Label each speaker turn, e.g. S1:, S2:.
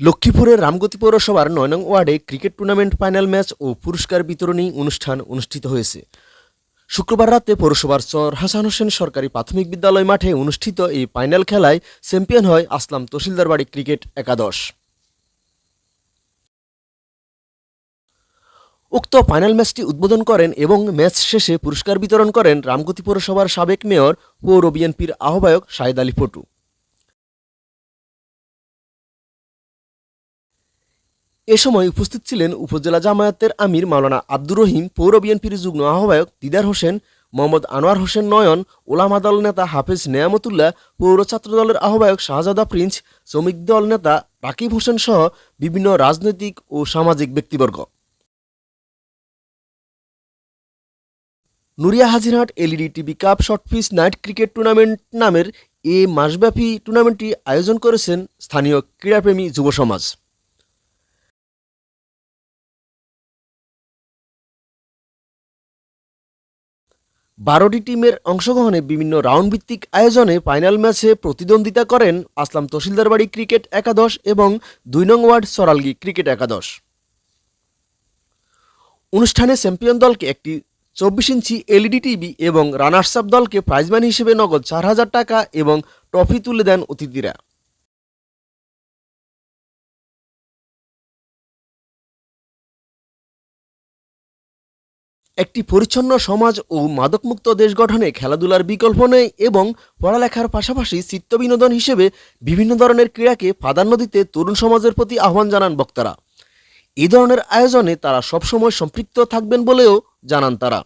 S1: লক্ষ্মীপুরের রামগতি পৌরসভার নয় নং ওয়ার্ডে ক্রিকেট টুর্নামেন্ট ফাইনাল ম্যাচ ও পুরস্কার বিতরণী অনুষ্ঠান অনুষ্ঠিত হয়েছে। শুক্রবার রাতে পৌরসভার চর হাসান হোসেন সরকারি প্রাথমিক বিদ্যালয় মাঠে অনুষ্ঠিত এই ফাইনাল খেলায় চ্যাম্পিয়ন হয় আসলাম তহসিলদার বাড়ি ক্রিকেট একাদশ। উক্ত ফাইনাল ম্যাচটি উদ্বোধন করেন এবং ম্যাচ শেষে পুরস্কার বিতরণ করেন রামগতি পৌরসভার সাবেক মেয়র পৌর বিএনপির আহ্বায়ক শাহেদ আলী পটু এ সময় উপস্থিত ছিলেন উপজেলা জামায়াতের আমির মাওলানা আব্দুর রহিম, পৌর বিএনপির যুগ্ম আহ্বায়ক দিদার হোসেন, মোহাম্মদ আনোয়ার হোসেন নয়ন, ওলামা দল নেতা হাফেজ নেয়ামতুল্লাহ, পৌর ছাত্র দলের আহ্বায়ক শাহজাদা প্রিন্স, শ্রমিক দল নেতা রাকিব হোসেন সহ বিভিন্ন রাজনৈতিক ও সামাজিক ব্যক্তিবর্গ। Nuria Hajirhat LED TV cup short pitch night cricket tournament নামের এ মাসব্যাপী টুর্নামেন্টটি আয়োজন করেছেন স্থানীয় ক্রীড়াপ্রেমী যুব সমাজ। বারোটি টিমের অংশগ্রহণে বিভিন্ন রাউন্ড ভিত্তিক আয়োজনে ফাইনাল ম্যাচে প্রতিদ্বন্দ্বিতা করেন আসলাম তহসিলদার বাড়ি ক্রিকেট একাদশ এবং দুই নং ওয়ার্ড সরালগি ক্রিকেট একাদশ। অনুষ্ঠানে চ্যাম্পিয়ন দলকে একটি চব্বিশ ইঞ্চি এলইডি টিভি এবং রানার্স আপ দলকে প্রাইজম্যান হিসেবে নগদ চার হাজার টাকা এবং ট্রফি তুলে দেন অতিথিরা। একটি পরিচ্ছন্ন সমাজ ও মাদকমুক্ত দেশ গঠনে খেলাধুলার বিকল্প নেই এবং পড়ালেখার পাশাপাশি চিত্ত বিনোদন হিসেবে বিভিন্ন ধরনের ক্রীড়াকে প্রাধান্য দিতে তরুণ সমাজের প্রতি আহ্বান জানান বক্তারা। এ ধরনের আয়োজনে তারা সবসময় সম্পৃক্ত থাকবেন বলেও জানান তারা।